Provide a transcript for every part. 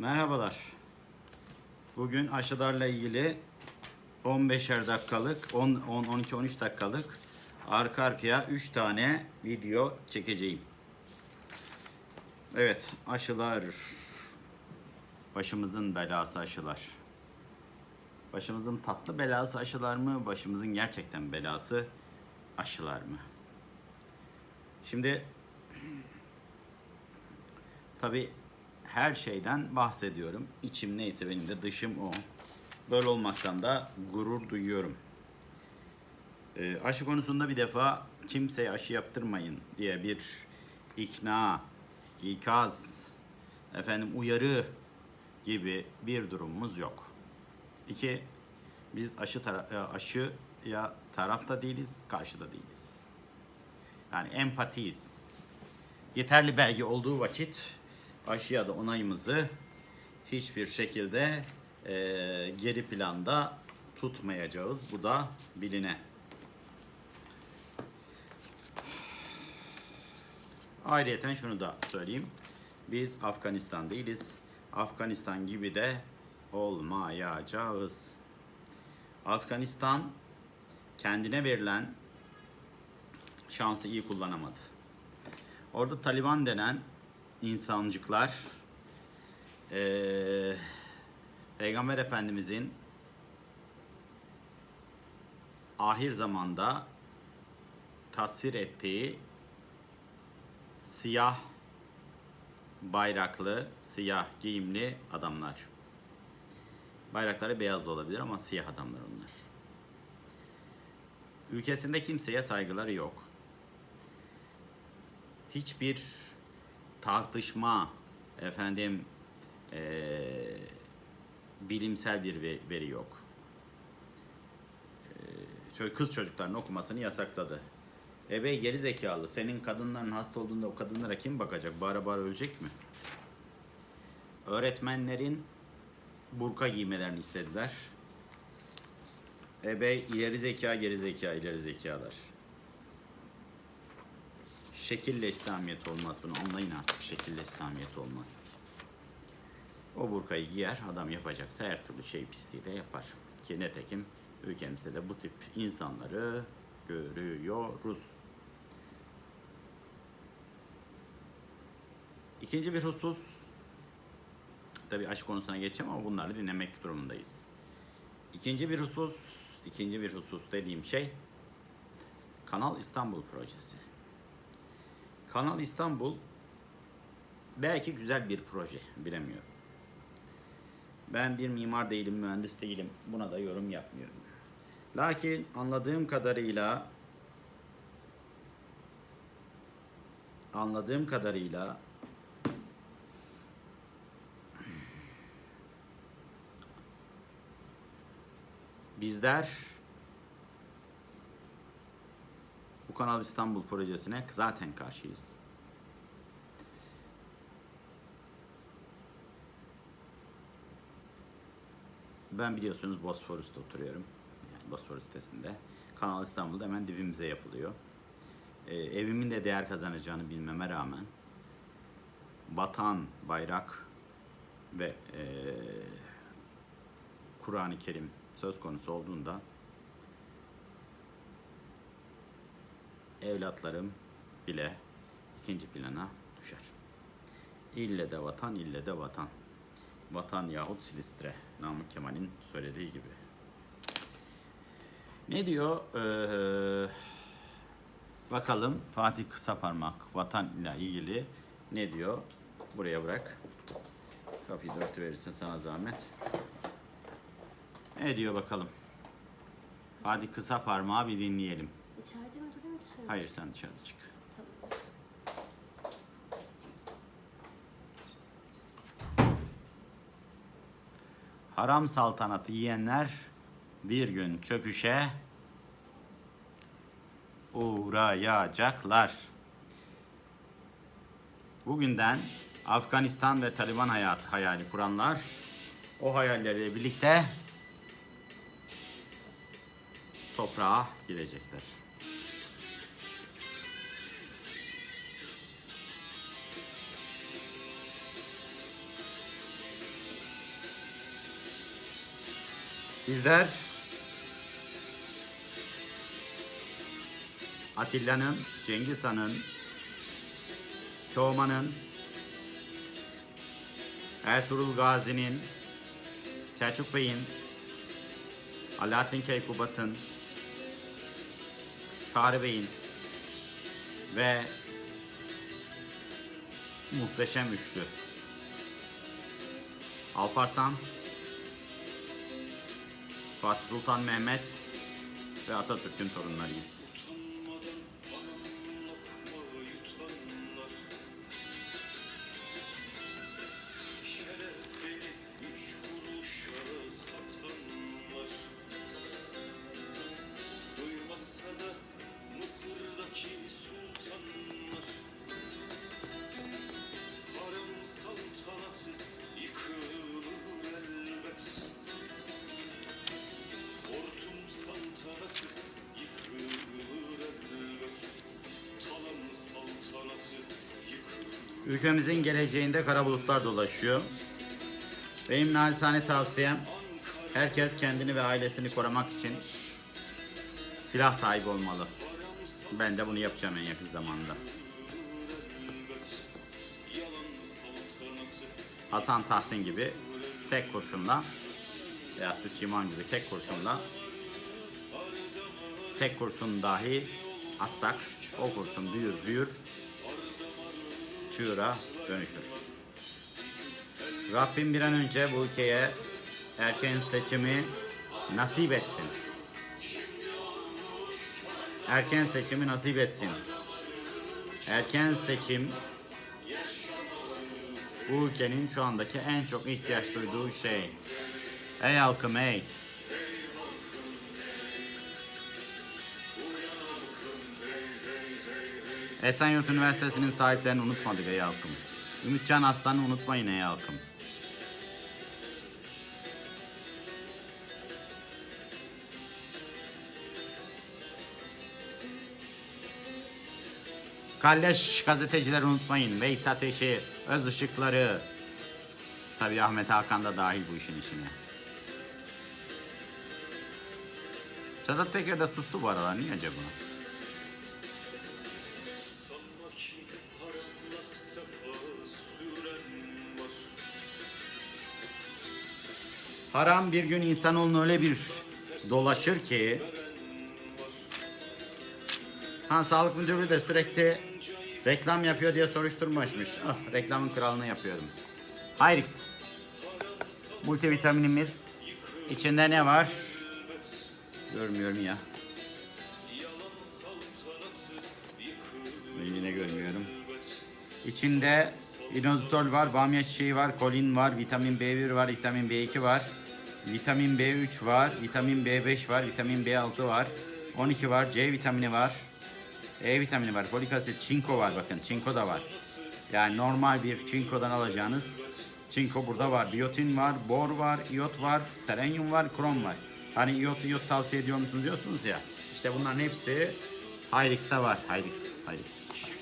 Merhabalar. Bugün aşılarla ilgili 15'er dakikalık, 10, 10 12 13 dakikalık arka arkaya 3 tane video çekeceğim. Evet, aşılar başımızın belası aşılar. Başımızın tatlı belası aşılar mı? Başımızın gerçekten belası aşılar mı? Şimdi tabi her şeyden bahsediyorum. İçim neyse benim de dışım o. Böyle olmaktan da gurur duyuyorum. Ee, aşı konusunda bir defa kimseye aşı yaptırmayın diye bir ikna, ikaz, efendim uyarı gibi bir durumumuz yok. İki, biz aşı tara- e, aşıya tarafta değiliz, karşıda değiliz. Yani empatiyiz. Yeterli belge olduğu vakit aşıya da onayımızı hiçbir şekilde e, geri planda tutmayacağız. Bu da biline. Ayrıyeten şunu da söyleyeyim. Biz Afganistan değiliz. Afganistan gibi de olmayacağız. Afganistan kendine verilen şansı iyi kullanamadı. Orada Taliban denen insancıklar eee, Peygamber Efendimizin ahir zamanda tasvir ettiği siyah bayraklı, siyah giyimli adamlar. Bayrakları beyaz da olabilir ama siyah adamlar onlar. Ülkesinde kimseye saygıları yok. Hiçbir tartışma, efendim eee, bilimsel bir ve- veri yok. Ço- kız çocukların okumasını yasakladı. Ebey geri zekalı. Senin kadınların hasta olduğunda o kadınlara kim bakacak? Bağıra bağıra ölecek mi? Öğretmenlerin burka giymelerini istediler. Ebey ileri zeka, geri zeka, ileri zekalar. Şekille İslamiyet olmaz bunu anlayın artık. Şekille İslamiyet olmaz. O burkayı giyer, adam yapacaksa her türlü şey pisliği de yapar. Ki netekim ülkemizde de bu tip insanları görüyoruz. İkinci bir husus, tabi aşk konusuna geçeceğim ama bunları dinlemek durumundayız. İkinci bir husus, ikinci bir husus dediğim şey Kanal İstanbul projesi. Kanal İstanbul belki güzel bir proje, bilemiyorum. Ben bir mimar değilim, mühendis değilim. Buna da yorum yapmıyorum. Lakin anladığım kadarıyla anladığım kadarıyla bizler bu Kanal İstanbul projesine zaten karşıyız. Ben biliyorsunuz Bosforus'ta oturuyorum. Yani Bosforus sitesinde. Kanal İstanbul'da hemen dibimize yapılıyor. Ee, evimin de değer kazanacağını bilmeme rağmen vatan, bayrak ve eee, Kur'an-ı Kerim söz konusu olduğunda evlatlarım bile ikinci plana düşer. İlle de vatan, ille de vatan. Vatan yahut Silistre. Namık Kemal'in söylediği gibi. Ne diyor? Ee, bakalım Fatih Kısaparmak vatan ile ilgili ne diyor? Buraya bırak. Kapıyı da verirsin sana zahmet. Ne diyor bakalım? Hadi kısa parmağı bir dinleyelim. İçeride mi dışarı? Hayır sen dışarıda çık. Tamam. Haram saltanatı yiyenler bir gün çöküşe uğrayacaklar. Bugünden Afganistan ve Taliban hayatı hayali kuranlar o hayalleriyle birlikte toprağa girecekler. Bizler Atilla'nın, Cengiz Han'ın, Teoman'ın, Ertuğrul Gazi'nin, Selçuk Bey'in, Alaaddin Keykubat'ın, Çağrı Bey'in ve muhteşem üçlü. Alparslan, Fatih Sultan Mehmet ve Atatürk'ün torunlarıyız. Ülkemizin geleceğinde kara bulutlar dolaşıyor. Benim naçizane tavsiyem herkes kendini ve ailesini korumak için silah sahibi olmalı. Ben de bunu yapacağım en yakın zamanda. Hasan Tahsin gibi tek kurşunla veya Sütçü İmam gibi tek kurşunla tek kurşun dahi atsak o kurşun büyür büyür çığıra dönüşür. Rabbim bir an önce bu ülkeye erken seçimi nasip etsin. Erken seçimi nasip etsin. Erken seçim bu ülkenin şu andaki en çok ihtiyaç duyduğu şey. Ey halkım ey. Esenyurt Üniversitesi'nin sahiplerini unutmadık ey halkım. Ümitcan Aslan'ı unutmayın ey halkım. Kalleş gazetecileri unutmayın. Veys Ateş'i, Öz Işıkları. Tabii Ahmet Hakan da dahil bu işin içine. Sedat Peker de sustu bu aralar. Niye acaba? Haram bir gün insanoğlunu öyle bir dolaşır ki Ha sağlık müdürü de sürekli reklam yapıyor diye soruşturmaşmış. Ah reklamın kralını yapıyorum. Hayrix. Multivitaminimiz. İçinde ne var? Görmüyorum ya. Ben yine görmüyorum. İçinde inositol var, bamya çiçeği var, kolin var, vitamin B1 var, vitamin B2 var, vitamin B3 var, vitamin B5 var, vitamin B6 var, 12 var, C vitamini var, E vitamini var, folik asit, çinko var bakın, çinko da var. Yani normal bir çinkodan alacağınız çinko burada var. Biyotin var, bor var, iot var, selenyum var, krom var. Hani iot iot tavsiye ediyor musunuz diyorsunuz ya. İşte bunların hepsi Hyrix'te var. Hyrix, Hyrix.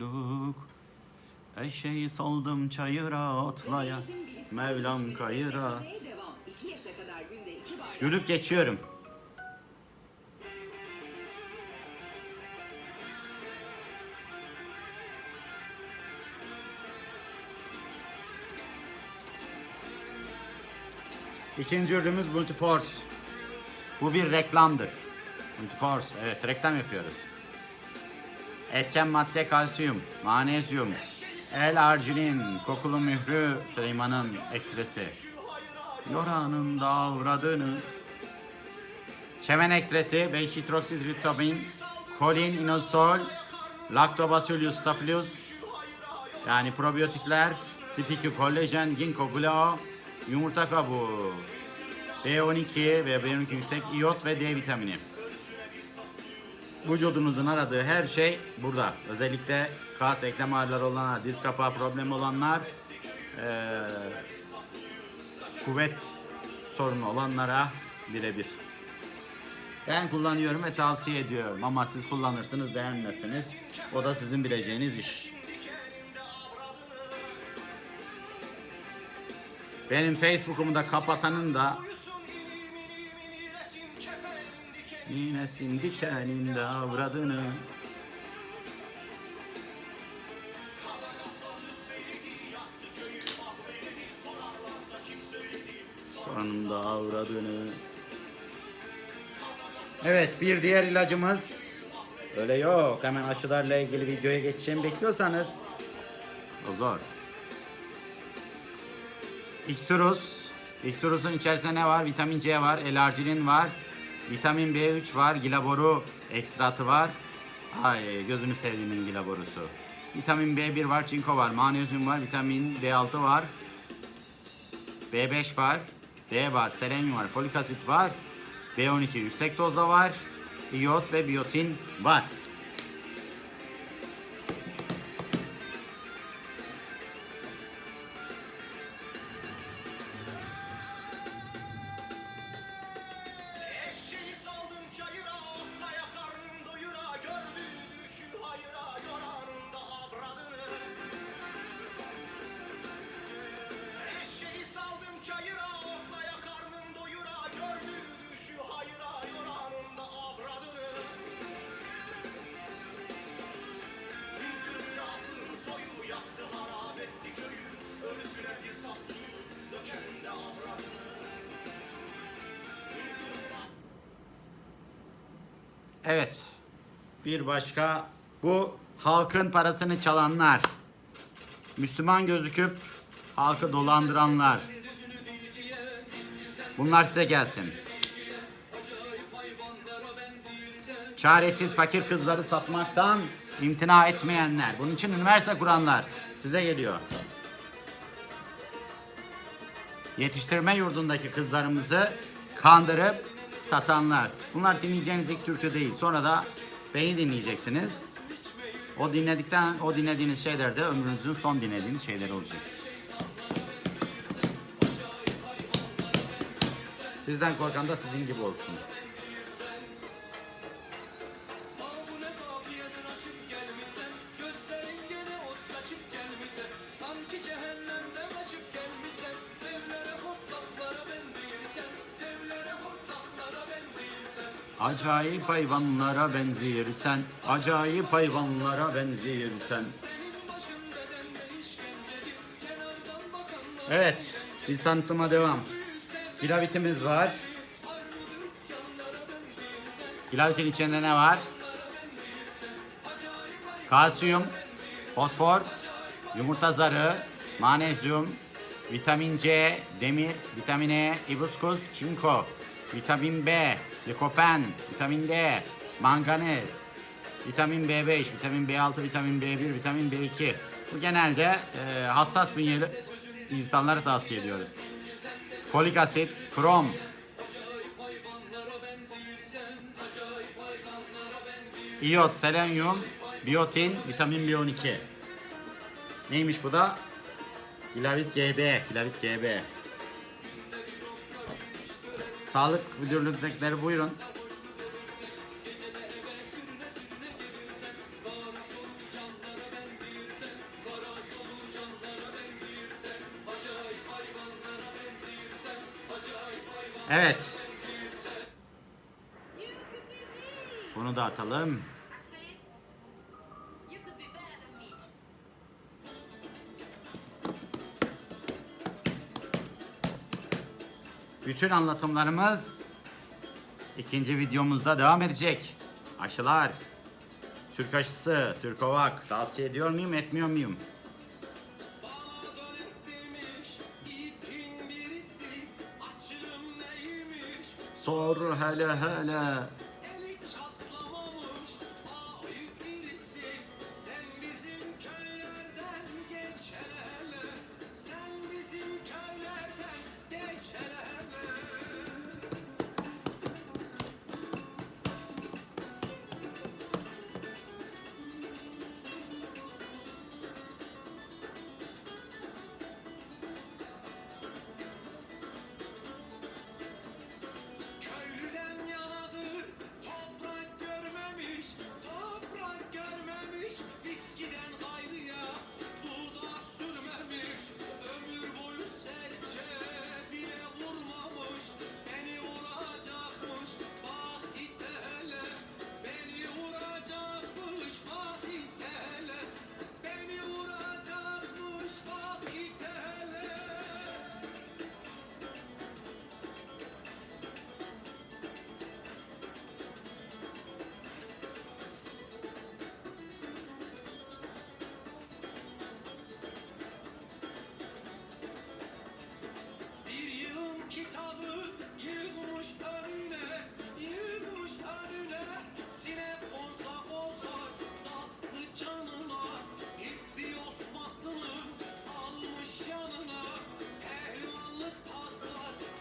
O Duk Eşeği saldım çayıra otlaya Mevlam kayıra Devam. 2 yaşa kadar günde 2 bardak Yürüp geçiyorum. İkinci ürünümüz Multiforce. Bu bir reklamdır. Multiforce, evet reklam yapıyoruz. Etken madde kalsiyum, manezyum, L-arginin, kokulu mührü Süleyman'ın ekstresi. Yoranın davradığını. Çemen ekstresi, 5 hidroksitriptomin, kolin, inositol, lactobacillus staphylos, yani probiyotikler, tip 2 kolajen, ginkgo biloba, yumurta kabuğu, B12 ve B12 yüksek iot ve D vitamini. Vücudunuzun aradığı her şey burada. Özellikle kas, eklem ağrıları olanlar, diz kapağı problemi olanlar, eee kuvvet sorunu olanlara birebir. Ben kullanıyorum ve tavsiye ediyorum ama siz kullanırsınız beğenmezsiniz. O da sizin bileceğiniz iş. Benim Facebook'umu da kapatanın da Ninesin dikeninde avradını. Sonunda avradını. Evet bir diğer ilacımız. Öyle yok hemen aşılarla ilgili videoya geçeceğimi bekliyorsanız. O zor. İksirus İksirus'un içerisinde ne var? Vitamin C var, L-arginin var Vitamin B3 var, gilaboru ekstratı var. Ay gözünü sevdiğimin gilaborusu. Vitamin B1 var, çinko var, magnezyum var, vitamin B6 var. B5 var, D var, selenyum var, folik asit var, B12 yüksek dozda var, iot ve biyotin var. Evet. Bir başka bu halkın parasını çalanlar. Müslüman gözüküp halkı dolandıranlar. Bunlar size gelsin. Çaresiz fakir kızları satmaktan imtina etmeyenler. Bunun için üniversite kuranlar size geliyor. Yetiştirme yurdundaki kızlarımızı kandırıp satanlar. Bunlar dinleyeceğiniz ilk türkü değil. Sonra da beni dinleyeceksiniz. O dinledikten, o dinlediğiniz şeyler de ömrünüzün son dinlediğiniz şeyler olacak. Sizden korkan da sizin gibi olsun. Acayip hayvanlara benzirsen, acayip hayvanlara bakanlar Evet, biz tanıtıma devam. Pilavitimiz var. Pilavitin içinde ne var? Kalsiyum, fosfor, yumurta zarı, magnezyum, vitamin C, demir, vitamin E, hibiskus, çinko, vitamin B, likopen, vitamin D, manganez, vitamin B5, vitamin B6, vitamin B1, vitamin B2. Bu genelde e, hassas bünyeli insanlara tavsiye ediyoruz. Folik asit, krom, iyot, selenyum, biyotin, vitamin B12. Neymiş bu da? Gilavit GB, Gilavit GB. Sağlık müdürlüğündekileri buyurun. Evet. Bunu da atalım. Bütün anlatımlarımız ikinci videomuzda devam edecek. Aşılar, Türk aşısı, Türkovak tavsiye ediyor muyum, etmiyor muyum? Sor hele hele.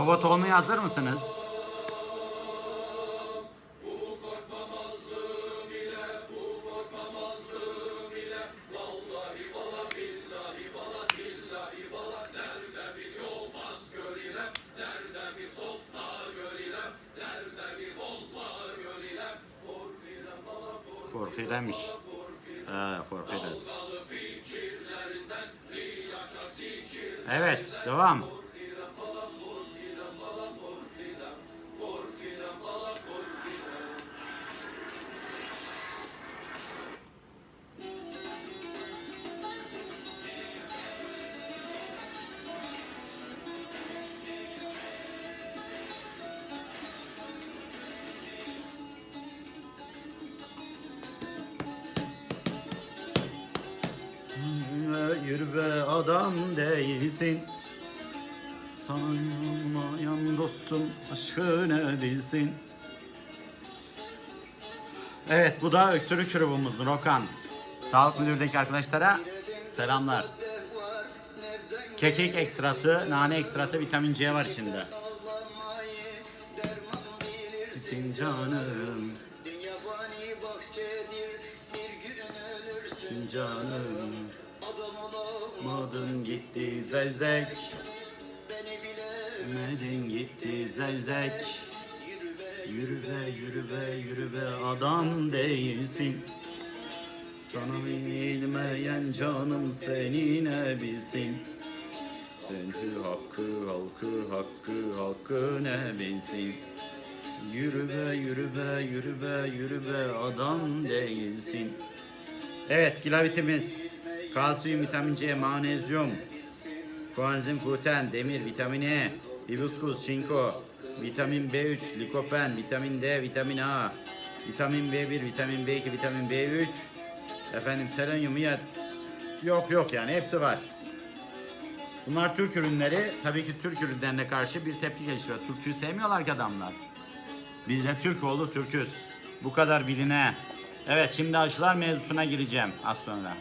Robot olmaya hazır mısınız? Porfiremiş. Ha, Porfires. Evet, devam. Adam değilsin. Sana yanmayan dostum aşkı ne bilsin? Evet bu da öksürük şurubumuz Rokan Sağlık müdürdeki arkadaşlara selamlar. Kekik ekstratı, nane ekstratı, vitamin C var içinde. Sin canım, ölürsün canım Adam olamadın Madın gitti zevzek. Beni bile Medin gitti zevzek. Yürü be Yürü be yürü be adam değilsin. Sana bilmeyen canım seni ne bilsin? Çünkü hakkı halkı hakkı halkı ne bilsin? Yürü be yürü be yürü be yürü be adam değilsin. Evet kilavitimiz kalsiyum, vitamin C, magnezyum, koenzim Q10, demir, vitamin E, hibiskus, çinko, vitamin B3, likopen, vitamin D, vitamin A, vitamin B1, vitamin B2, vitamin B3, efendim selenyum, iyat, yok yok yani hepsi var. Bunlar Türk ürünleri. Tabii ki Türk ürünlerine karşı bir tepki geliştiriyor. Türkçüyü sevmiyorlar ki adamlar. Biz de Türk oğlu Türküz. Bu kadar biline. Evet şimdi aşılar mevzusuna gireceğim az sonra.